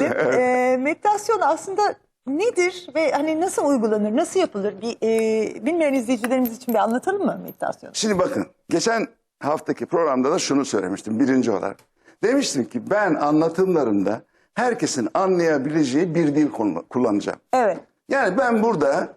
dönelim. Evet. Ee, meditasyon aslında nedir ve hani nasıl uygulanır, nasıl yapılır? Bir e, bilmeyen izleyicilerimiz için bir anlatalım mı meditasyonu? Şimdi bakın geçen haftaki programda da şunu söylemiştim birinci olarak. Demiştim ki ben anlatımlarımda herkesin anlayabileceği bir dil kullan- kullanacağım. Evet. Yani ben burada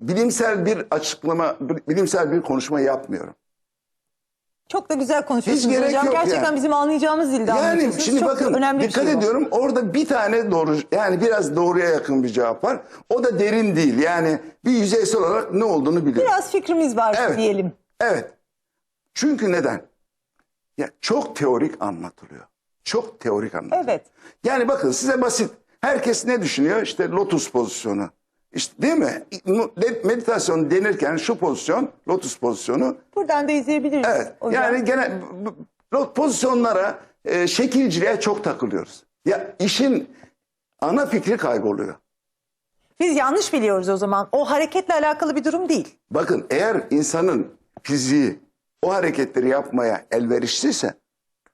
bilimsel bir açıklama, bilimsel bir konuşma yapmıyorum. Çok da güzel konuşuyorsunuz Hiç gerek hocam. yok Gerçekten yani. bizim anlayacağımız dilde Yani anlatıyorsunuz. şimdi Çok bakın önemli bir dikkat şey bu. ediyorum orada bir tane doğru yani biraz doğruya yakın bir cevap var. O da derin değil yani bir yüzeysel olarak ne olduğunu biliyor. Biraz fikrimiz var Evet. diyelim. Evet. Çünkü neden? Ya çok teorik anlatılıyor. Çok teorik anlatılıyor. Evet. Yani bakın size basit. Herkes ne düşünüyor? İşte lotus pozisyonu. İşte değil mi? Meditasyon denirken şu pozisyon, lotus pozisyonu. Buradan da izleyebiliriz Evet. hocam. Yani gene pozisyonlara, e, şekilciliğe çok takılıyoruz. Ya işin ana fikri kayboluyor. Biz yanlış biliyoruz o zaman. O hareketle alakalı bir durum değil. Bakın eğer insanın fiziği o hareketleri yapmaya elverişliyse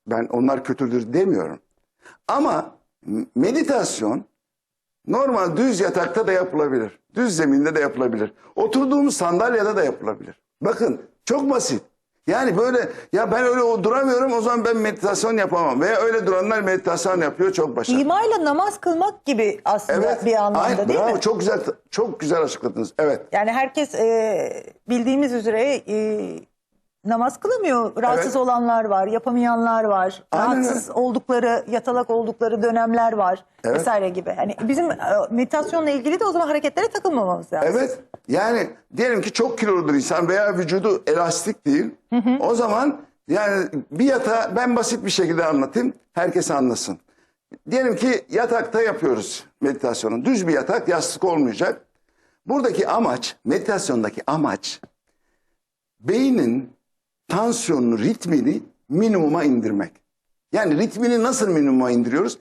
ben onlar kötüdür demiyorum. Ama meditasyon normal düz yatakta da yapılabilir. Düz zeminde de yapılabilir. Oturduğumuz sandalyede de yapılabilir. Bakın çok basit. Yani böyle ya ben öyle duramıyorum o zaman ben meditasyon yapamam. Veya öyle duranlar meditasyon yapıyor çok başarılı. İmayla namaz kılmak gibi aslında bir anlamda Aynen, değil bravo, mi? Çok güzel çok güzel açıkladınız. Evet. Yani herkes e, bildiğimiz üzere e, namaz kılamıyor. Rahatsız Evet. olanlar var, yapamayanlar var. Aynen rahatsız oldukları, yatalak oldukları dönemler var Evet. vesaire gibi. Hani bizim e, meditasyonla ilgili de o zaman hareketlere takılmamamız lazım. Evet. Yani diyelim ki çok kiloludur insan veya vücudu elastik değil. O zaman yani bir yatağa ben basit bir şekilde anlatayım. Herkes anlasın. Diyelim ki yatakta yapıyoruz meditasyonu. Düz bir yatak, yastık olmayacak. Buradaki amaç, meditasyondaki amaç beynin tansiyonunu, ritmini minimuma indirmek. Yani ritmini nasıl minimuma indiriyoruz?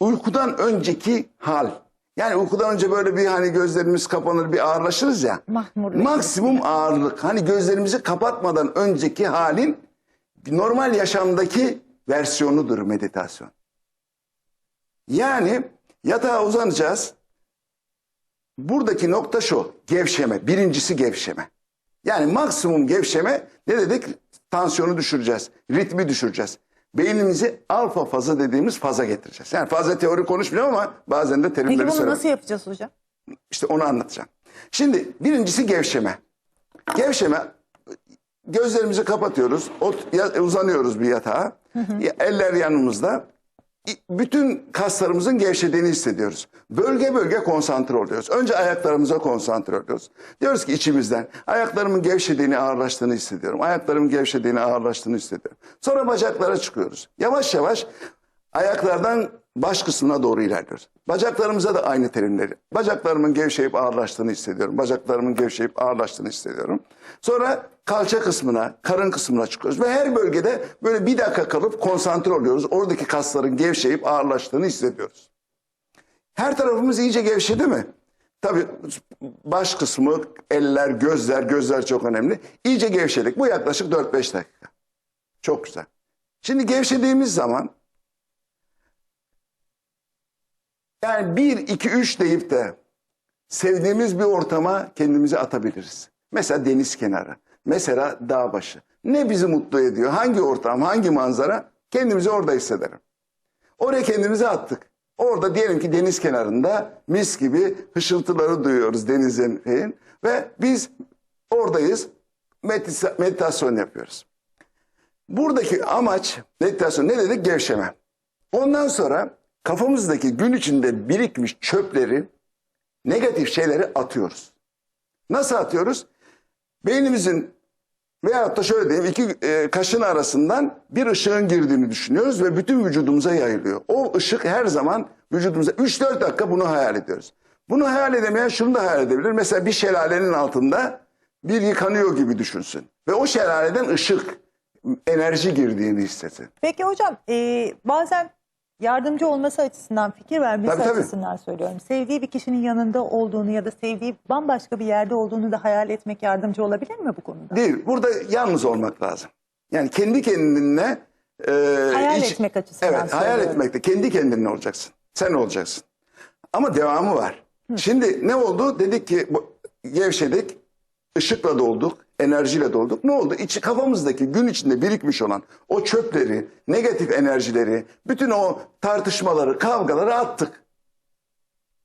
Uykudan önceki hal. Yani uykudan önce böyle bir hani gözlerimiz kapanır bir ağırlaşırız ya. Mahmurlaşır. Maksimum ağırlık. Hani gözlerimizi kapatmadan önceki halin normal yaşamdaki versiyonudur meditasyon. Yani yatağa uzanacağız. Buradaki nokta şu. Gevşeme. Birincisi gevşeme. Yani maksimum gevşeme ne dedik? Tansiyonu düşüreceğiz. Ritmi düşüreceğiz. Beynimizi alfa faza dediğimiz faza getireceğiz. Yani fazla teori konuşmuyorum ama bazen de terimleri Peki bunu söylüyorum. nasıl yapacağız hocam? İşte onu anlatacağım. Şimdi birincisi gevşeme. Gevşeme gözlerimizi kapatıyoruz. ot- ya- uzanıyoruz bir yatağa. Ya- Eller yanımızda. Bütün kaslarımızın gevşediğini hissediyoruz. Bölge bölge konsantre oluyoruz. Önce ayaklarımıza konsantre oluyoruz. Diyoruz ki içimizden ayaklarımın gevşediğini, ağırlaştığını hissediyorum. Ayaklarımın gevşediğini, ağırlaştığını hissediyorum. Sonra bacaklara çıkıyoruz. Yavaş yavaş ayaklardan baş kısmına doğru ilerliyoruz. Bacaklarımıza da aynı terimleri. Bacaklarımın gevşeyip ağırlaştığını hissediyorum. Bacaklarımın gevşeyip ağırlaştığını hissediyorum. Sonra kalça kısmına, karın kısmına çıkıyoruz. Ve her bölgede böyle bir dakika kalıp konsantre oluyoruz. Oradaki kasların gevşeyip ağırlaştığını hissediyoruz. Her tarafımız iyice gevşedi mi? Tabii baş kısmı, eller, gözler, gözler çok önemli. İyice gevşedik. Bu yaklaşık 4-5 dakika. Çok güzel. Şimdi gevşediğimiz zaman yani 1, 2, 3 deyip de sevdiğimiz bir ortama kendimizi atabiliriz. Mesela deniz kenarı, mesela dağ başı. Ne bizi mutlu ediyor? Hangi ortam, hangi manzara? Kendimizi orada hissedelim. Oraya kendimizi attık. Orada diyelim ki deniz kenarında mis gibi hışıltıları duyuyoruz denizin şeyin. Ve biz oradayız medita- meditasyon yapıyoruz. Buradaki amaç meditasyon ne dedik? Gevşeme. Ondan sonra kafamızdaki gün içinde birikmiş çöpleri, negatif şeyleri atıyoruz. Nasıl atıyoruz? Beynimizin veyahut da şöyle diyeyim iki e, kaşın arasından bir ışığın girdiğini düşünüyoruz ve bütün vücudumuza yayılıyor. O ışık her zaman vücudumuza 3-4 dakika bunu hayal ediyoruz. Bunu hayal edemeyen şunu da hayal edebilir. Mesela bir şelalenin altında bir yıkanıyor gibi düşünsün. Ve o şelaleden ışık, enerji girdiğini hissetsin. Peki hocam e, bazen yardımcı olması açısından, fikir vermesi Tabii, tabii. açısından söylüyorum. Sevdiği bir kişinin yanında olduğunu ya da sevdiği bambaşka bir yerde olduğunu da hayal etmek yardımcı olabilir mi bu konuda? Değil. Burada yalnız olmak lazım. Yani kendi kendine e, Hayal etmek açısından Evet, hayal etmekte. Kendi kendine olacaksın. Sen olacaksın. Ama devamı var. Şimdi ne oldu? Dedik ki gevşedik, ışıkla dolduk, enerjiyle dolduk. Ne oldu? İçi kafamızdaki gün içinde birikmiş olan o çöpleri, negatif enerjileri, bütün o tartışmaları, kavgaları attık.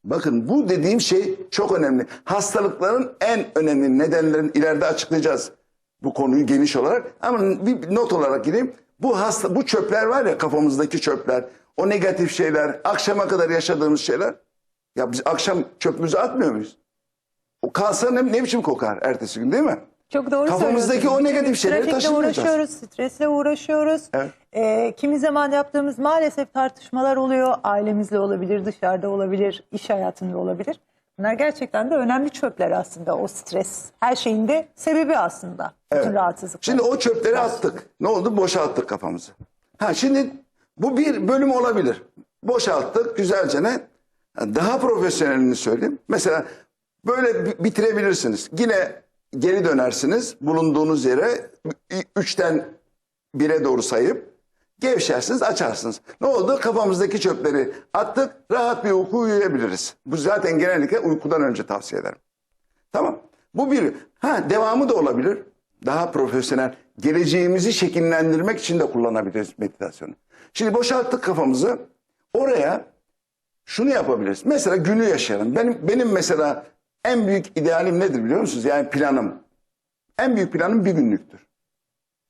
Bakın bu dediğim şey çok önemli. Hastalıkların en önemli nedenlerini ileride açıklayacağız. Bu konuyu geniş olarak ama bir not olarak gireyim. Bu hasta bu çöpler var ya kafamızdaki çöpler, o negatif şeyler, akşama kadar yaşadığımız şeyler. Ya biz akşam çöpümüzü atmıyor muyuz? O kalsa ne, biçim kokar ertesi gün değil mi? Çok doğru Kafamızdaki o negatif şeyleri Trafikle taşımayacağız. uğraşıyoruz, stresle uğraşıyoruz. Evet. Ee, kimi zaman yaptığımız maalesef tartışmalar oluyor. Ailemizle olabilir, dışarıda olabilir, iş hayatında olabilir. Bunlar gerçekten de önemli çöpler aslında o stres. Her şeyin de sebebi aslında. Bütün Evet. rahatsızlıklar. Şimdi o çöpleri attık. Ne oldu? Boşalttık kafamızı. Ha şimdi bu bir bölüm olabilir. Boşalttık güzelce ne? Daha profesyonelini söyleyeyim. Mesela böyle bi- bitirebilirsiniz. Yine geri dönersiniz bulunduğunuz yere üçten bire doğru sayıp gevşersiniz açarsınız. Ne oldu? Kafamızdaki çöpleri attık. Rahat bir uyku uyuyabiliriz. Bu zaten genellikle uykudan önce tavsiye ederim. Tamam. Bu bir. Ha devamı da olabilir. Daha profesyonel. Geleceğimizi şekillendirmek için de kullanabiliriz meditasyonu. Şimdi boşalttık kafamızı. Oraya şunu yapabiliriz. Mesela günü yaşayalım. Benim benim mesela en büyük idealim nedir biliyor musunuz? Yani planım. En büyük planım bir günlüktür.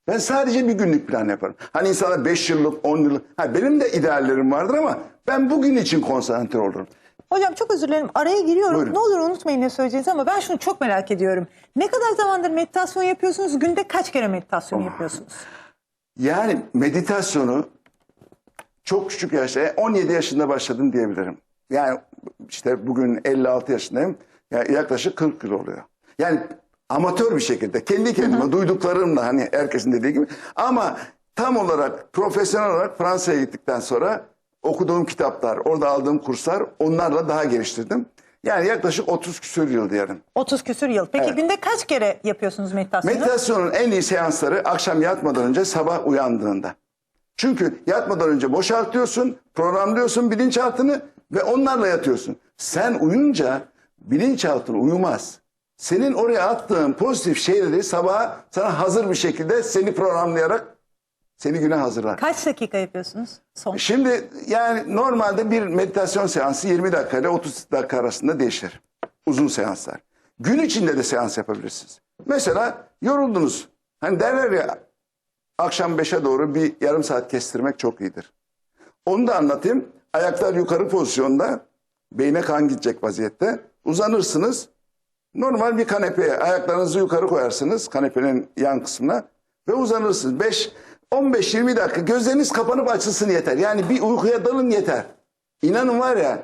Ben sadece bir günlük plan yaparım. Hani insana 5 yıllık, 10 yıllık. Ha, benim de ideallerim vardır ama ben bugün için konsantre olurum. Hocam çok özür dilerim araya giriyorum. Buyurun. Ne olur unutmayın ne söyleyeceğinizi ama ben şunu çok merak ediyorum. Ne kadar zamandır meditasyon yapıyorsunuz? Günde kaç kere meditasyon yapıyorsunuz? Yani meditasyonu çok küçük yaşta 17 yaşında başladım diyebilirim. Yani işte bugün 56 yaşındayım. Yani yaklaşık 40 yıl oluyor. Yani amatör bir şekilde kendi kendime duyduklarımla hani herkesin dediği gibi ama tam olarak profesyonel olarak Fransa'ya gittikten sonra okuduğum kitaplar, orada aldığım kurslar onlarla daha geliştirdim. Yani yaklaşık 30 küsur yıl diyelim. 30 küsür yıl. Peki Evet. günde kaç kere yapıyorsunuz meditasyonu? Meditasyonun en iyi seansları akşam yatmadan önce sabah uyandığında. Çünkü yatmadan önce boşaltıyorsun, programlıyorsun bilinçaltını ve onlarla yatıyorsun. Sen uyunca bilinçaltın uyumaz. Senin oraya attığın pozitif şeyleri sabaha sana hazır bir şekilde seni programlayarak seni güne hazırlar. Kaç dakika yapıyorsunuz? Son. Şimdi yani normalde bir meditasyon seansı 20 dakika ile 30 dakika arasında değişir. Uzun seanslar. Gün içinde de seans yapabilirsiniz. Mesela yoruldunuz. Hani derler ya akşam 5'e doğru bir yarım saat kestirmek çok iyidir. Onu da anlatayım. Ayaklar yukarı pozisyonda beyne kan gidecek vaziyette. Uzanırsınız. Normal bir kanepeye ayaklarınızı yukarı koyarsınız kanepenin yan kısmına ve uzanırsınız. 5 15-20 dakika gözleriniz kapanıp açılsın yeter. Yani bir uykuya dalın yeter. İnanın var ya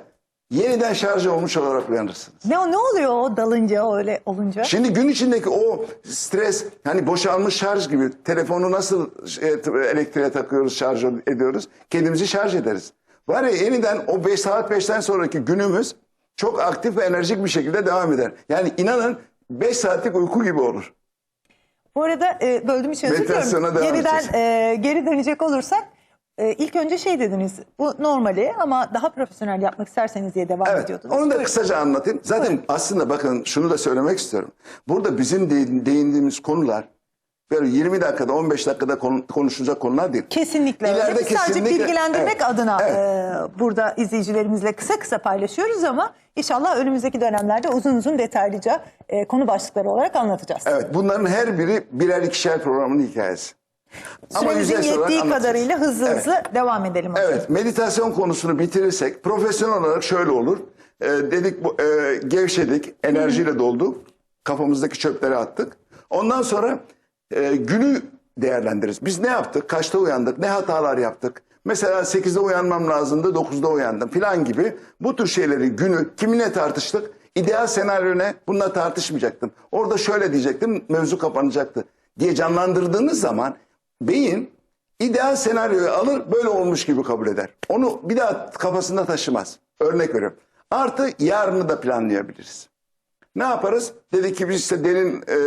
yeniden şarj olmuş olarak uyanırsınız. Ne, ne oluyor o dalınca öyle olunca? Şimdi gün içindeki o stres hani boşalmış şarj gibi telefonu nasıl e, elektriğe takıyoruz şarj ediyoruz kendimizi şarj ederiz. Var ya yeniden o 5 saat 5'ten sonraki günümüz çok aktif ve enerjik bir şekilde devam eder. Yani inanın 5 saatlik uyku gibi olur. Bu arada e, böldüğüm için özür Meditasyona diliyorum. edeceğiz. e, geri dönecek olursak e, ilk önce şey dediniz. Bu normali ama daha profesyonel yapmak isterseniz diye devam Evet. ediyordunuz. Onu da Buyurun. kısaca anlatayım. Zaten Buyurun. aslında bakın şunu da söylemek istiyorum. Burada bizim de- değindiğimiz konular böyle 20 dakikada 15 dakikada konu- konuşulacak konular değil. Kesinlikle. İleride Biz sadece kesinlikle- bilgilendirmek Evet. adına Evet. e, burada izleyicilerimizle kısa kısa paylaşıyoruz ama inşallah önümüzdeki dönemlerde uzun uzun detaylıca e, konu başlıkları olarak anlatacağız. Evet bunların her biri birer ikişer programın hikayesi. Süremizin yettiği kadarıyla hızlı Evet. hızlı devam edelim. hocam. Evet, meditasyon konusunu bitirirsek profesyonel olarak şöyle olur. Ee, dedik bu e, gevşedik, enerjiyle dolduk. Kafamızdaki çöpleri attık. Ondan sonra e, günü değerlendiririz. Biz ne yaptık? Kaçta uyandık? Ne hatalar yaptık? Mesela 8'de uyanmam lazımdı, 9'da uyandım falan gibi. Bu tür şeyleri günü kiminle tartıştık? İdeal senaryo ne? Bununla tartışmayacaktım. Orada şöyle diyecektim, mevzu kapanacaktı diye canlandırdığınız zaman beyin İdeal senaryoyu alır böyle olmuş gibi kabul eder. Onu bir daha kafasında taşımaz. Örnek veriyorum. Artı yarını da planlayabiliriz. Ne yaparız? Dedik ki biz işte derin e,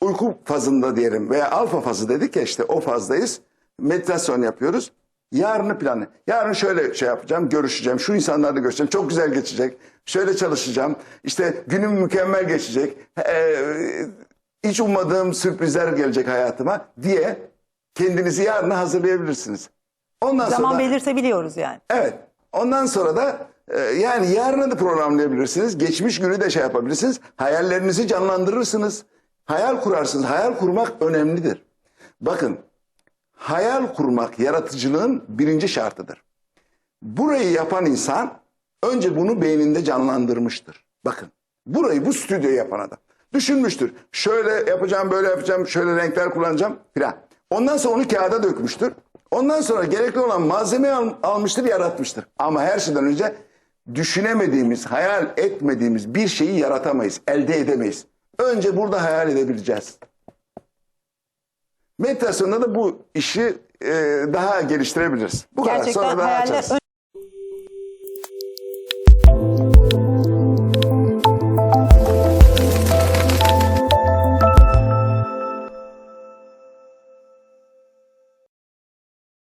uyku fazında diyelim veya alfa fazı dedik ya işte o fazdayız. Meditasyon yapıyoruz. Yarını planla. Yarın şöyle şey yapacağım, görüşeceğim, şu insanlarla görüşeceğim, çok güzel geçecek, şöyle çalışacağım, işte günüm mükemmel geçecek, ee, hiç ummadığım sürprizler gelecek hayatıma diye kendinizi yarına hazırlayabilirsiniz. Ondan Zaman sonra belirtebiliyoruz yani. evet. Ondan sonra da e, yani yarını da programlayabilirsiniz. Geçmiş günü de şey yapabilirsiniz. Hayallerinizi canlandırırsınız. Hayal kurarsınız. Hayal kurmak önemlidir. Bakın hayal kurmak yaratıcılığın birinci şartıdır. Burayı yapan insan önce bunu beyninde canlandırmıştır. Bakın burayı bu stüdyoyu yapan adam düşünmüştür. Şöyle yapacağım, böyle yapacağım, şöyle renkler kullanacağım filan. Ondan sonra onu kağıda dökmüştür. Ondan sonra gerekli olan malzemeyi al- almıştır, yaratmıştır. Ama her şeyden önce düşünemediğimiz, hayal etmediğimiz bir şeyi yaratamayız, elde edemeyiz. Önce burada hayal edebileceğiz. Meditasyonda da bu işi e, daha geliştirebiliriz. Bu kadar. Gerçekten Sonra daha hayaller açarız.